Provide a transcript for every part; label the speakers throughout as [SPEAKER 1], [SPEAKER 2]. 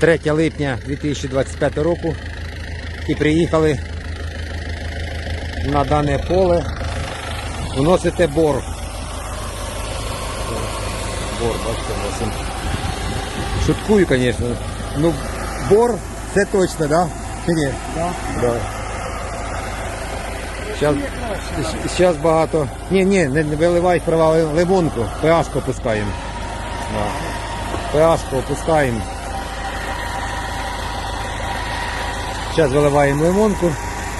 [SPEAKER 1] 3 липня 2025 року і приїхали на дане поле вносити бор. Бор, бачите, вносимо. Шуткую, звісно. Ну, бор це точно, да? Чи ні?
[SPEAKER 2] Да.
[SPEAKER 1] Да. Багато. Ні, ні, не виливай права лимонку, pH опускаємо. Да. pH опускаємо. Зараз виливаємо лимонку,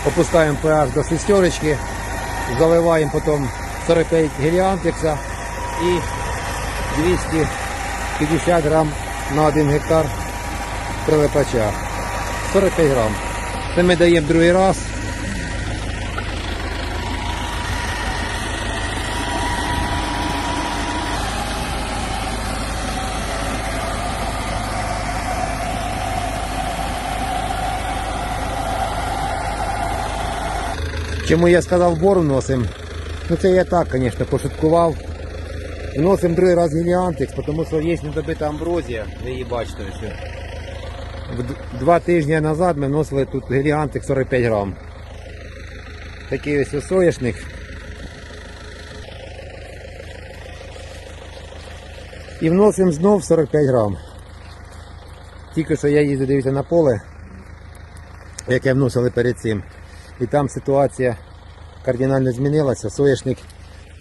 [SPEAKER 1] опускаємо pH до шестерочки, заливаємо потім 45 геліантекса і 250 грам на 1 гектар прилипача. 45 грам. Це ми даємо другий раз. Чому я сказав бор вносим? Ну це я так, звісно, пошуткував. Вносимо другий раз геліантекс, тому що є недобита амброзія, ви її бачите ось. Два тижні назад ми вносили тут геліантик 45 грам. Такий ось соняшник. І вносимо знов 45 грам. Тільки що я їздив дивіться на поле, яке вносили перед цим. І там ситуація кардинально змінилася. Соняшник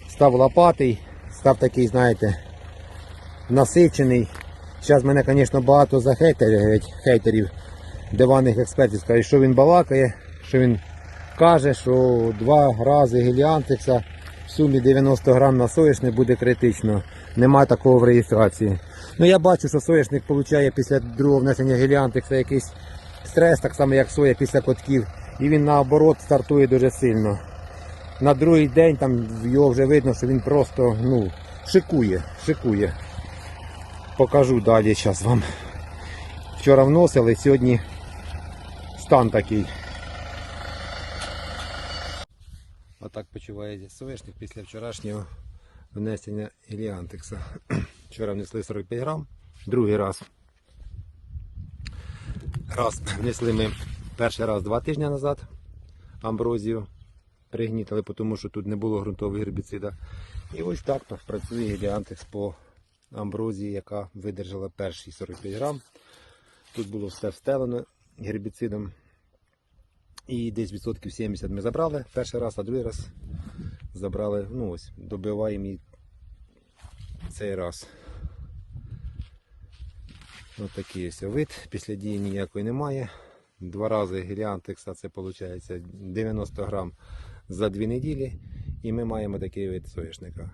[SPEAKER 1] став лопатий, став такий, знаєте, насичений. Зараз мене, звісно, багато захейтерів, хейтерів, диванних експертів скажуть, що він балакає, що він каже, що два рази геліантекса в сумі 90 грам на соняшник буде критично. Нема такого в реєстрації. Ну я бачу, що соняшник отримує після другого внесення геліантекса якийсь стрес, так само як соя після котків. І він наоборот стартує дуже сильно. На другий день там його вже видно, що він просто ну, шикує, шикує покажу далі зараз вам. Вчора вносили, сьогодні стан такий. Отак почуває соняшник після вчорашнього внесення еліантекса. Вчора внесли 45 грам, другий раз. Раз внесли ми перший раз два тижні назад амброзію пригнітили, тому що тут не було ґрунтового гербіцида. І ось так працює еліантекс по амброзії, яка видержала перші 45 грам. Тут було все встелено гербіцидом. І десь відсотків 70 ми забрали перший раз, а другий раз забрали, ну ось, добиваємо її цей раз. Ось такий ось вид. Після дії ніякої немає. Два рази геліантекса, це виходить 90 грам за дві неділі. І ми маємо такий вид соняшника.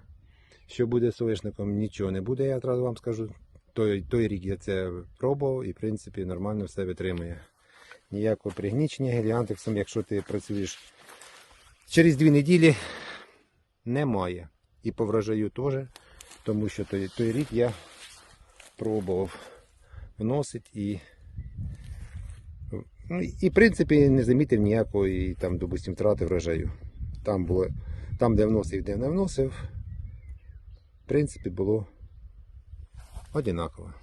[SPEAKER 1] Що буде соняшником, нічого не буде, я одразу вам скажу. Той, той рік я це пробував і в принципі нормально все витримує. Ніякого пригнічення геліантексом, якщо ти працюєш через дві неділі, немає. І по врожаю теж, тому що той, той рік я пробував вносить і, і в принципі не замітив ніякої там, допустим, втрати врожаю. Там було, там, де вносив, де не вносив, в принципі, було одинаково.